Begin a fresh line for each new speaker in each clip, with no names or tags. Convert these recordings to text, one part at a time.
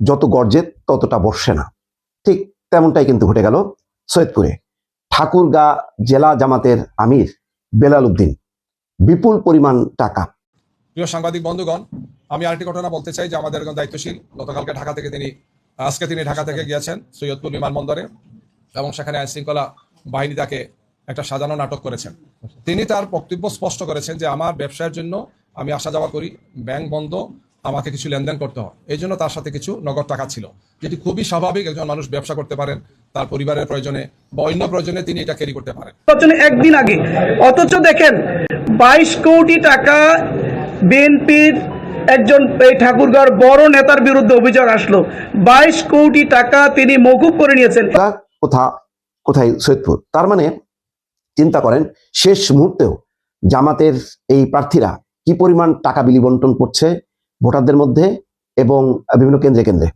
যত গর্জে ততটা বর্ষে না। ঠিক তেমনটাই কিন্তু ঘটে গেল সৈয়দপুরে। ঠাকুরগা জেলা জামাতের আমির বেলাল উদ্দিন। বিপুল পরিমাণ টাকা।
প্রিয় সাংবাদিক বন্ধুগণ, আমি আরেকটি ঘটনা বলতে চাই যে আমাদের একজন দায়িত্বশীল, গতকালকে ঢাকা থেকে তিনি, আজকে তিনি ঢাকা থেকে গিয়েছেন সৈয়দপুর বিমানবন্দরে এবং সেখানে আইন শৃঙ্খলা বাহিনী তাকে একটা সাজানো নাটক করেছেন। তিনি তার বক্তব্য স্পষ্ট করেছেন যে, আমার ব্যবসার জন্য আমি আসা যাওয়া করি, ব্যাংক বন্ধ আমাকে কিছু লেনদেন করতে হয়। এই জন্য তার সাথে কিছু নগদ টাকা ছিল। যেটি খুবই স্বাভাবিক একজন মানুষ ব্যবসা করতে পারেন তার পরিবারের প্রয়োজনে বা অন্য প্রয়োজনে তিনি এটা ক্যারি করতে পারেন।
একদিন আগে অথচ দেখেন বাইশ কোটি টাকা বিএনপির একজন এই ঠাকুরগাঁওর বড় নেতার বিরুদ্ধে অভিযোগ আসলো। বাইশ কোটি টাকা তিনি মকুব করে নিয়েছেন।
তা কোথা কোথায় সৈয়দপুর? তার মানে চিন্তা করেন শেষ মুহূর্তেও জামাতের এই প্রার্থীরা কি পরিমাণ টাকা বিলি বন্টন করছে ভোটারদের মধ্যে এবং বিভিন্ন কেন্দ্রে কেন্দ্রে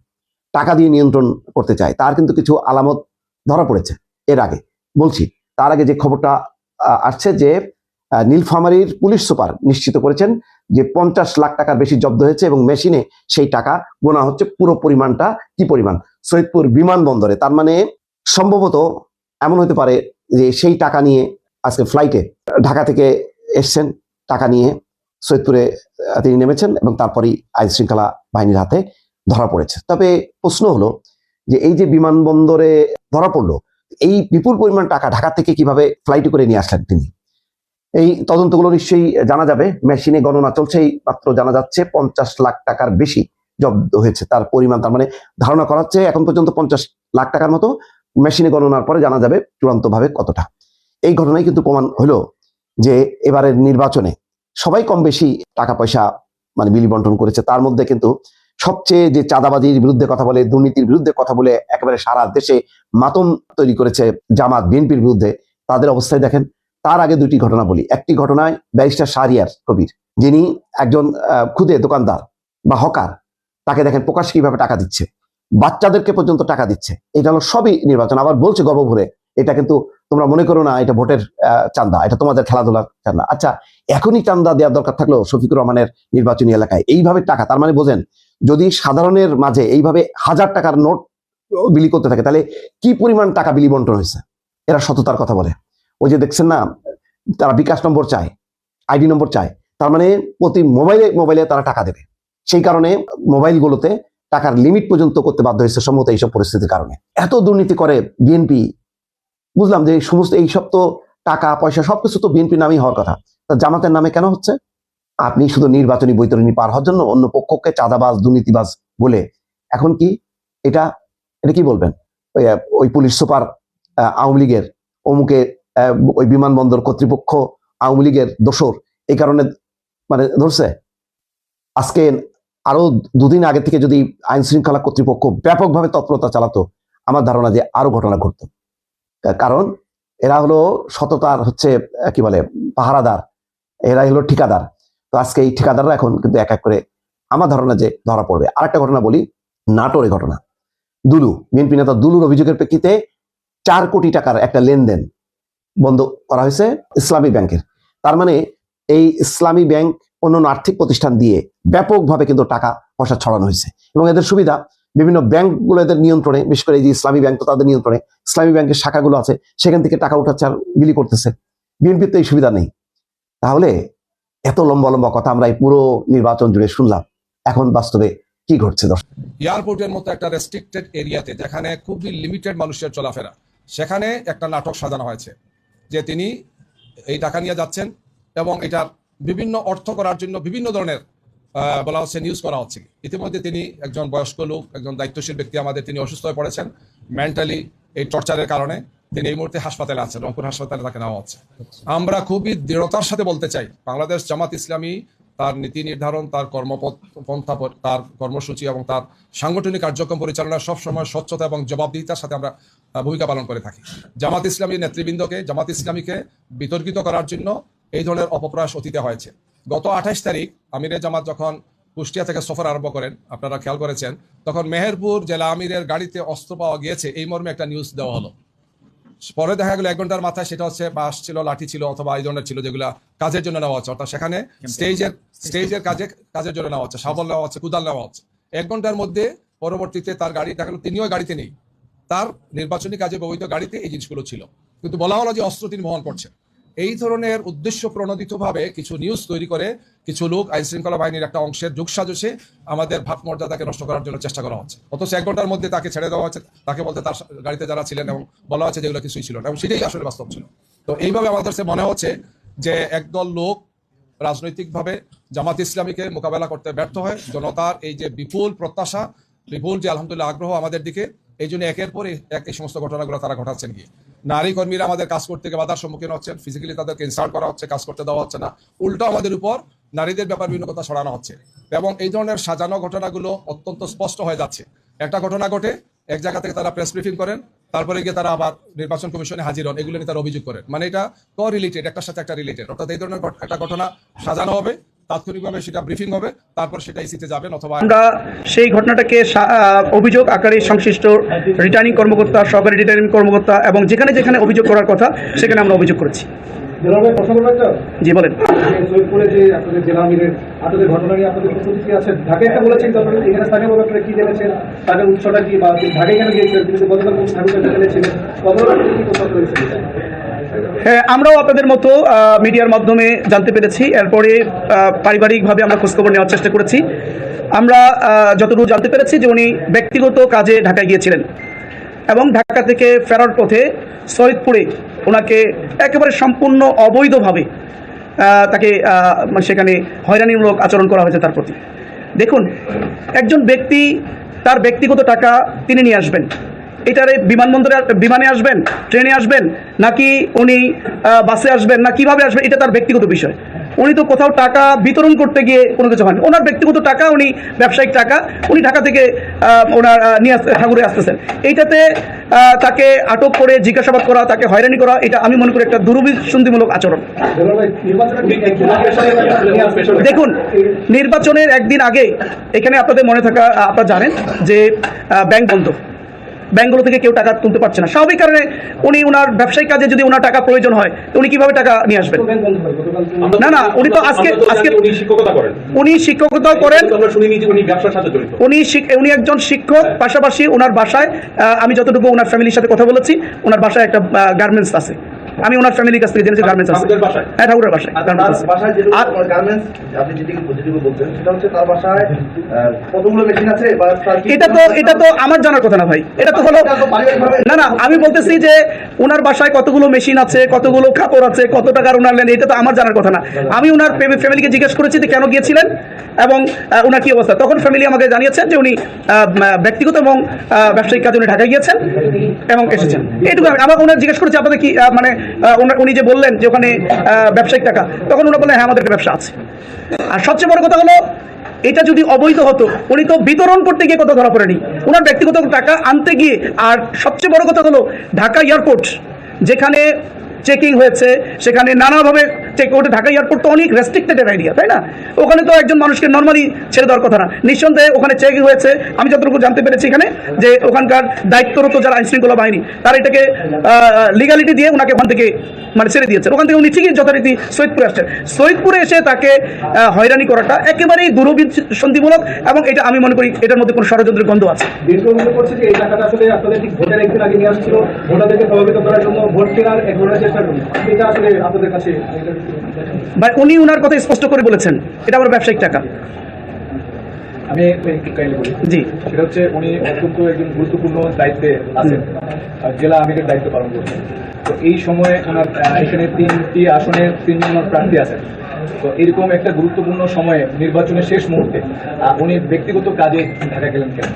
টাকা দিয়ে নিয়ন্ত্রণ করতে চায়। তার কিন্তু কিছু আলামত ধরা পড়েছে এর আগে। বলছি, তার আগে যে খবরটা আসছে যে নীলফামারীর পুলিশ সুপার নিশ্চিত করেছেন যে পঞ্চাশ লাখ টাকার বেশি জব্দ হয়েছে এবং মেশিনে সেই টাকা গোনা হচ্ছে পুরো পরিমাণটা কি পরিমাণ? সৈয়দপুর বিমানবন্দরে। তার মানে সম্ভবত এমন হতে পারে যে সেই টাকা নিয়ে আজকে ফ্লাইটে ঢাকা থেকে এসছেন। টাকা নিয়ে সৈয়দপুরে তিনি নেমেছেন এবং তারপরেই আইন শৃঙ্খলা বাহিনীর হাতে ধরা পড়েছে। তবে প্রশ্ন হলো যে এই যে বিমানবন্দরে ধরা পড়ল, এই বিপুল পরিমাণ টাকা ঢাকা থেকে কীভাবে ফ্লাইটে করে নিয়ে আসলেন তিনি? এই তদন্তগুলো নিশ্চয়ই জানা যাবে। মেশিনে গণনা চলছেই, মাত্র জানা যাচ্ছে পঞ্চাশ লাখ টাকার বেশি জব্দ হয়েছে তার পরিমাণ। তার মানে ধারণা করা হচ্ছে এখন পর্যন্ত পঞ্চাশ লাখ টাকার মতো মেশিনে গণনার পরে জানা যাবে চূড়ান্তভাবে কতটা। এই ঘটনায় কিন্তু প্রমাণ হলো যে এবারের নির্বাচনে সবাই কম বেশি টাকা পয়সা মানে বিলি বন্টন করেছে। তার মধ্যে কিন্তু সবচেয়ে যে চাঁদাবাজির বিরুদ্ধে কথা বলে, দুর্নীতির বিরুদ্ধে কথা বলে একেবারে সারা দেশে মাতম তৈরি করেছে জামাত, বিএনপির বিরুদ্ধে। তাদের অবস্থায় দেখেন, তার আগে দুটি ঘটনা বলি। একটি ঘটনায় ব্যারিস্টার শাহরিয়ার কবির, যিনি একজন খুদে দোকানদার বা হকার, তাকে দেখেন প্রকাশ কীভাবে টাকা দিচ্ছে। বাচ্চাদেরকে পর্যন্ত টাকা দিচ্ছে। এটা হলো সবই নির্বাচন। আবার বলছে গর্ব ভরে এটা কিন্তু তোমরা মনে করো না, এটা ভোটের চান্দা, এটা তোমাদের খেলাধুলার চান্দা। আচ্ছা এখনই চান্দা দেওয়ার দরকার থাকল শফিকুর রহমানের নির্বাচনী এলাকায়। এইভাবে টাকা, তার মানে বোঝেন, যদি সাধারণের মাঝে এইভাবে হাজার টাকার নোট বিলি করতে থাকে, তাহলে কি পরিমাণ টাকা বিলি বন্টন হয়েছে? এরা সততার কথা বলে। ওই যে দেখছেন না, তারা বিকাশ নম্বর চায়, আইডি নম্বর চায়, তার মানে প্রতি মোবাইলে মোবাইলে তারা টাকা দেবে। সেই কারণে মোবাইলগুলোতে টাকার লিমিট পর্যন্ত করতে বাধ্য হয়েছে সম্ভবত এইসব পরিস্থিতির কারণে। এত দুর্নীতি করে বিএনপি, বুঝলাম যে সমস্ত, এইসব তো টাকা, পয়সা, সবকিছু তো বিএনপি নামেই হওয়ার কথা। তা জামাতের নামে কেন হচ্ছে? আপনি শুধু নির্বাচনী বৈতরণী পার হওয়ার জন্য অন্য পক্ষকে চাঁদাবাজ, দুর্নীতিবাজ বলে। এখন কি এটা এটা কি বলবেন? ওই ওই পুলিশ সুপার আওয়ামী লীগের, অমুকে ওই বিমানবন্দর কর্তৃপক্ষ আওয়ামী লীগের দোসর এই কারণে মানে ধরছে? আজকে আরও দুদিন আগে থেকে যদি আইন শৃঙ্খলা কর্তৃপক্ষ ব্যাপকভাবে তৎপরতা চালাতো, আমার ধারণা যে আরও ঘটনা ঘটতো। কারণ এরা হলো সততার হচ্ছে কি বলে, পাহারাদার। এরা হলো ঠিকাদার। তো আজকে এই ঠিকাদাররা এখন কিন্তু এক এক করে আমার ধারণা যে ধরা পড়বে। আরেকটা ঘটনা বলি, নাটোরে ঘটনা। দুলু, বিএনপি নেতা দুলুর অভিযোগের প্রেক্ষিতে চার কোটি টাকার একটা লেনদেন বন্ধ করা হয়েছে ইসলামী ব্যাংকের। তার মানে এই ইসলামী ব্যাংক অন্যান্য আর্থিক প্রতিষ্ঠান দিয়ে ব্যাপকভাবে কিন্তু টাকা পয়সা ছড়ানো হয়েছে। এবং এদের সুবিধা, বিভিন্ন ব্যাংকগুলো এদের নিয়ন্ত্রণে, বিশেষ করে এই যে ইসলামী ব্যাংক তো তাদের নিয়ন্ত্রণে, ইসলামী ব্যাংকের শাখাগুলো আছে, সেখান থেকে টাকা উঠাচ্ছে আর বিলি করতেছে। বিএনপির তো এই সুবিধা নেই। তাহলে এত লম্বা লম্বা কথা আমরা এই পুরো নির্বাচন জুড়ে শুনলাম। এখন বাস্তবে কি ঘটছে দর্শক?
এয়ারপোর্টের মতো একটা রেস্ট্রিক্টেড এরিয়াতে যেখানে খুবই লিমিটেড মানুষের চলাফেরা, সেখানে একটা নাটক সাজানো হয়েছে যে তিনি এই টাকা নিয়ে যাচ্ছেন এবং এটার বিভিন্ন অর্থ করার জন্য বিভিন্ন ধরনের বলা হচ্ছে নিউজ করা হচ্ছে। ইতিমধ্যে তিনি একজন বয়স্ক লোক, একজন দায়িত্বশীল ব্যক্তি আমাদের, তিনি অসুস্থ হয়ে পড়েছেন। মেন্টালি এই টর্চারের কারণে তিনি এই মুহূর্তে হাসপাতালে আছেন, রংপুর হাসপাতালে তাকে নেওয়া হচ্ছে। আমরা খুবই দৃঢ়তার সাথে বলতে চাই, বাংলাদেশ জামাত ইসলামী তার নীতি নির্ধারণ, তার কর্মপথ, পন্থা তার কর্মসূচি এবং তার সাংগঠনিক কার্যক্রম পরিচালনা সবসময় স্বচ্ছতা এবং জবাবদিহিতার সাথে আমরা ভূমিকা পালন করে থাকি। জামাত ইসলামী নেতৃবৃন্দকে, জামাত ইসলামীকে বিতর্কিত করার জন্য এই ধরনের অপপ্রয়াস অতীতে হয়েছে। গত আঠাশ তারিখ আমিরে জামাত যখন কুষ্টিয়া থেকে সফর আরম্ভ করেন, আপনারা খেয়াল করেছেন, তখন মেহেরপুর জেলা আমিরের গাড়িতে অস্ত্র পাওয়া গিয়েছে, এই মর্মে একটা নিউজ দেওয়া হলো। পরে দেখা গেলো এক ঘণ্টার মাথায় সেটা হচ্ছে বাস ছিল লাঠি ছিল অথবা এই ধরনের ছিল যেগুলো কাজের জন্য নেওয়া হচ্ছে। অর্থাৎ সেখানে স্টেজের স্টেজের কাজে কাজের জন্য নেওয়া হচ্ছে। শাবল নেওয়া হচ্ছে কুদাল নেওয়া হচ্ছে। এক ঘণ্টার মধ্যে পরবর্তীতে তার গাড়ি দেখা গেলো তিনিও গাড়িতে নেই। তার নির্বাচনী কাজে ব্যবহৃত গাড়িতে এই জিনিসগুলো ছিল। কিন্তু বলা হলো যে অস্ত্র তিনি বহন করছেন। এই ধরনের উদ্দেশ্য প্রণোদিতভাবে কিছু নিউজ তৈরি করে কিছু লোক আইন শৃঙ্খলা বাহিনীর একটা অংশের যোগসাজসে আমাদের ভাব মর্যাদাকে নষ্ট করার জন্য চেষ্টা করা হচ্ছে। অথচ এক ঘণ্টার মধ্যে তাকে ছেড়ে দেওয়া হচ্ছে, তাকে বলতে তার গাড়িতে যারা ছিলেন এবং বলা হচ্ছে যেগুলো কিছুই ছিল না এবং সেটাই আসলে বাস্তব ছিল। তো এইভাবে আমাদের কাছে মনে হচ্ছে যে একদল লোক রাজনৈতিকভাবে জামাত ইসলামীকে মোকাবেলা করতে ব্যর্থ হয়, জনতার এই যে বিপুল প্রত্যাশা, বিপুল যে আলহামদুলিল্লাহ আগ্রহ আমাদের দিকে, এই জন্য একের পর এক এই সমস্ত ঘটনাগুলো তারা ঘটাচ্ছেন গিয়ে। নারী কর্মীরা আমাদের কাজ করতে গিয়ে বাধার সম্মুখীন হচ্ছেন ফিজিক্যালি তাদেরকে ইনসাল্ট করা হচ্ছে, কাজ করতে দেওয়া হচ্ছে না। উল্টো আমাদের উপর নারীদের ব্যাপার বিভিন্ন কথা ছড়ানো হচ্ছে। এবং এই ধরনের সাজানো ঘটনাগুলো অত্যন্ত স্পষ্ট হয়ে যাচ্ছে। একটা ঘটনা ঘটে, এক জায়গা থেকে তারা প্রেস ব্রিফিং করেন, তারপরে গিয়ে তারা আবার নির্বাচন কমিশনে হাজির হন। এগুলো নিয়ে তারা অভিযোগ করেন। মানে এটা ক রিলেটেড একটার সাথে একটা রিলেটেড অর্থাৎ এই ধরনের একটা ঘটনা সাজানো হবে। তাৎক্ষণিকভাবে সেটা ব্রিফিং হবে তারপর সেটা ইসিতে যাবেন অথবা
আমরা সেই ঘটনাটাকে সা- অভিযোগ আকারে সংশ্লিষ্ট রিটার্নিং কর্মকর্তা সহকারী রিটার্নিং কর্মকর্তা এবং যেখানে যেখানে অভিযোগ করার কথা সেখানে আমরা অভিযোগ করেছি। জি বলেন।
কোনো গিয়েছিলেন?
হ্যাঁ আমরাও আপনাদের মতো মিডিয়ার মাধ্যমে জানতে পেরেছি। এরপরে পারিবারিকভাবে আমরা খোঁজখবর নেওয়ার চেষ্টা করেছি। আমরা যতটুকু জানতে পেরেছি যে উনি ব্যক্তিগত কাজে ঢাকায় গিয়েছিলেন এবং ঢাকা থেকে ফেরার পথে সৈয়দপুরে ওনাকে একেবারে সম্পূর্ণ অবৈধভাবে তাকে মানে সেখানে হয়রানিমূলক আচরণ করা হয়েছে তার প্রতি। দেখুন, একজন ব্যক্তি, তার ব্যক্তিগত টাকা তিনি নিয়ে আসবেন। এটারে বিমানবন্দরে বিমানে আসবেন, ট্রেনে আসবেন, নাকি উনি বাসে আসবেন, না কীভাবে আসবেন, এটা তার ব্যক্তিগত বিষয়। উনি তো কোথাও টাকা বিতরণ করতে গিয়ে কোনো কিছু হয়নি। ওনার ব্যক্তিগত টাকা, উনি ব্যবসায়িক টাকা, উনি ঢাকা থেকে ওনার নিয়ে আসতে ঠাকুরে আসতেছেন। এইটাতে তাকে আটক করে জিজ্ঞাসাবাদ করা, তাকে হয়রানি করা, এটা আমি মনে করি একটা দুরভিসন্ধিমূলক আচরণ। দেখুন, নির্বাচনের একদিন আগে এখানে আপনাদের মনে থাকা, আপনারা জানেন যে ব্যাংক বন্ধ। ব্যাংকগুলো থেকে কেউ টাকা তুলতে পারছে না। স্বাভাবিক কারণে উনি ওনার ব্যবসায়িক কাজে যদি ওনার টাকা প্রয়োজন হয় তো উনি কীভাবে টাকা নিয়ে আসবেন?
হয়
না না উনি তো আজকে আজকে
উনি
শিক্ষকতাও করেন।
উনি
উনি একজন শিক্ষক পাশাপাশি ওনার বাসায় আমি যতটুকু ওনার ফ্যামিলির সাথে কথা বলেছি ওনার বাসায় একটা গার্মেন্টস আছে। আমি ওনার ফ্যামিলির কাছ থেকে জেনেছি গার্মেন্টস আছে। হ্যাঁ ঠাকুরের বাসায়
আর
গার্মেন্টস আছে। আর-
আপনি যেটিকে যেটুকু বলছেন সেটা হচ্ছে তার বাসায় কতগুলো মেশিন আছে বা
এটা তো এটা তো আমার জানার কথা না ভাই। এটা তো হলো না না আমি বলতেছি যে ওনার বাসায় কতগুলো মেশিন আছে কতগুলো কাপড় আছে কত টাকার ওনার লেন এটা তো আমার জানার কথা না। আমি ওনার ফ্যামিলিকে জিজ্ঞেস করেছি যে কেন গিয়েছিলেন এবং ওনার কি অবস্থা। তখন ফ্যামিলি আমাকে জানিয়েছেন যে উনি ব্যক্তিগত এবং ব্যবসায়িক কাজে উনি ঢাকায় গিয়েছেন এবং এসেছেন। এইটুকু আমি আমার ওনার জিজ্ঞেস করেছি আপনাদের কি মানে উনি যে বললেন যে ওখানে ব্যবসায়িক টাকা, তখন ওনারা বললেন হ্যাঁ আমাদের ব্যবসা আছে। আর সবচেয়ে বড় কথা হলো, এটা যদি অবৈধ হতো, উনি তো বিতরণ করতে গিয়ে কথা ধরা পড়েনি। ওনার ব্যক্তিগত টাকা আনতে গিয়ে, আর সবচেয়ে বড় কথা হলো, ঢাকা এয়ারপোর্ট, যেখানে চেকিং হয়েছে, সেখানে নানাভাবে চেক ওটা ঢাকা এয়ারপোর্ট তো অনেক রেস্ট্রিক্টেড এরিয়া তাই না? ওখানে তো একজন মানুষকে নর্মালি ছেড়ে দেওয়ার কথা না। নিঃসন্দেহে ওখানে চেকিং হয়েছে। আমি যতটুকু জানতে পেরেছি এখানে, যে ওখানকার দায়িত্বরত যারা আইনশৃঙ্খলা বাহিনী, তারা এটাকে লিগালিটি দিয়ে ওনাকে ওখান থেকে মানে ছেড়ে দিয়েছে। ওখান থেকে উনি ঠিকই যথারীতি সৈয়দপুরে আসছেন। সৈয়দপুরে এসে তাকে হয়রানি করাটা একেবারেই দুরভিসন্ধিমূলক এবং এটা আমি মনে করি এটার মধ্যে কোনো ষড়যন্ত্রের গন্ধ আছে।
ভোটারদেরকে প্রভাবিত করার জন্য ভোট কেনার এক চেষ্টা করি এটা আসলে আপনাদের কাছে
ভাই উনি উনার কথা স্পষ্ট করে বলেছেন। এটা আমার ব্যবসায়িক টাকা।
আমি
জি।
সেটা হচ্ছে উনি অত্যন্ত একজন গুরুত্বপূর্ণ দায়িত্বে আছেন। আর জেলা আমিরের দায়িত্ব পালন করছেন। তো এই সময়ে ওনার এখানে তিনটি আসনে তিনজন প্রার্থী আছেন। তো এরকম একটা গুরুত্বপূর্ণ সময়ে নির্বাচনের শেষ মুহূর্তে উনি ব্যক্তিগত কাজে ঢাকা গেলেন কেন?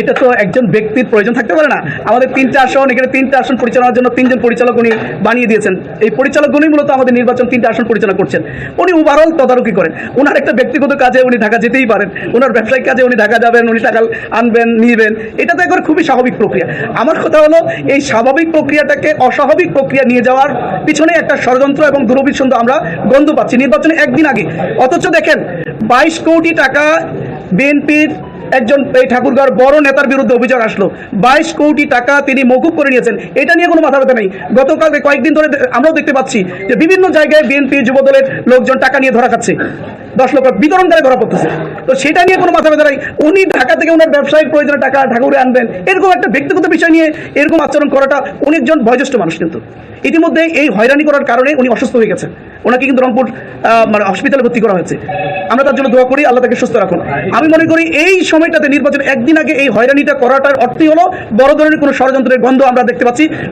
এটা তো একজন ব্যক্তির প্রয়োজন থাকতে পারে না। আমাদের তিনটা আসন এখানে তিনটা আসন পরিচালনার জন্য তিনজন পরিচালক উনি বানিয়ে দিয়েছেন। এই পরিচালকগুলোই মূলত আমাদের নির্বাচন তিনটা আসন পরিচালনা করছেন। উনি ওভারঅল তদারকি করেন। ওনার একটা ব্যক্তিগত কাজে উনি ঢাকা যেতেই পারেন। ওনার ব্যবসায়িক কাজে উনি ঢাকা যাবেন, উনি টাকা আনবেন, নিবেন। এটা তো একবার খুবই স্বাভাবিক প্রক্রিয়া। আমার কথা হলো, এই স্বাভাবিক প্রক্রিয়াটাকে অস্বাভাবিক প্রক্রিয়া নিয়ে যাওয়ার পিছনে একটা ষড়যন্ত্র এবং দুরভিসন্ধ আমরা গন্ধ পাচ্ছি। নির্বাচনে একদিন আগে। অথচ দেখেন, বাইশ কোটি টাকা বিএনপির একজন এই ঠাকুরগাঁর বড় নেতার বিরুদ্ধে অভিযোগ আসলো। বাইশ কোটি টাকা তিনি মকুব করে নিয়েছেন। এটা নিয়ে কোনো মাথা ব্যথা নেই। গতকাল কয়েকদিন ধরে আমরাও দেখতে পাচ্ছি যে বিভিন্ন জায়গায় বিএনপি যুবদলের লোকজন টাকা নিয়ে ধরা খাচ্ছে। দশ লক্ষ বিতরণকারী ধরা পড়তেছে। তো সেটা নিয়ে কোনো মাথা ব্যথা নাই। উনি ঢাকা থেকে ওনার ব্যবসায়িক প্রয়োজনে টাকা ঠাকুরে আনবেন। এরকম একটা ব্যক্তিগত বিষয় নিয়ে এরকম আচরণ করাটা উনি একজন বয়োজ্যেষ্ঠ মানুষ কিন্তু। ইতিমধ্যে এই হয়রানি করার কারণে উনি অসুস্থ হয়ে গেছেন। ওনাকে কিন্তু রংপুর মানে হসপিটালে ভর্তি করা হয়েছে। আমরা তার জন্য দোয়া করি, আল্লাহ তাকে সুস্থ রাখুন। আমি মনে করি এই সময়টাতে নির্বাচন একদিন আগে এই হয়রানিটা করাটার অর্থই হলো বড় ধরনের কোনো ষড়যন্ত্রের গন্ধ আমরা দেখতে পাচ্ছি।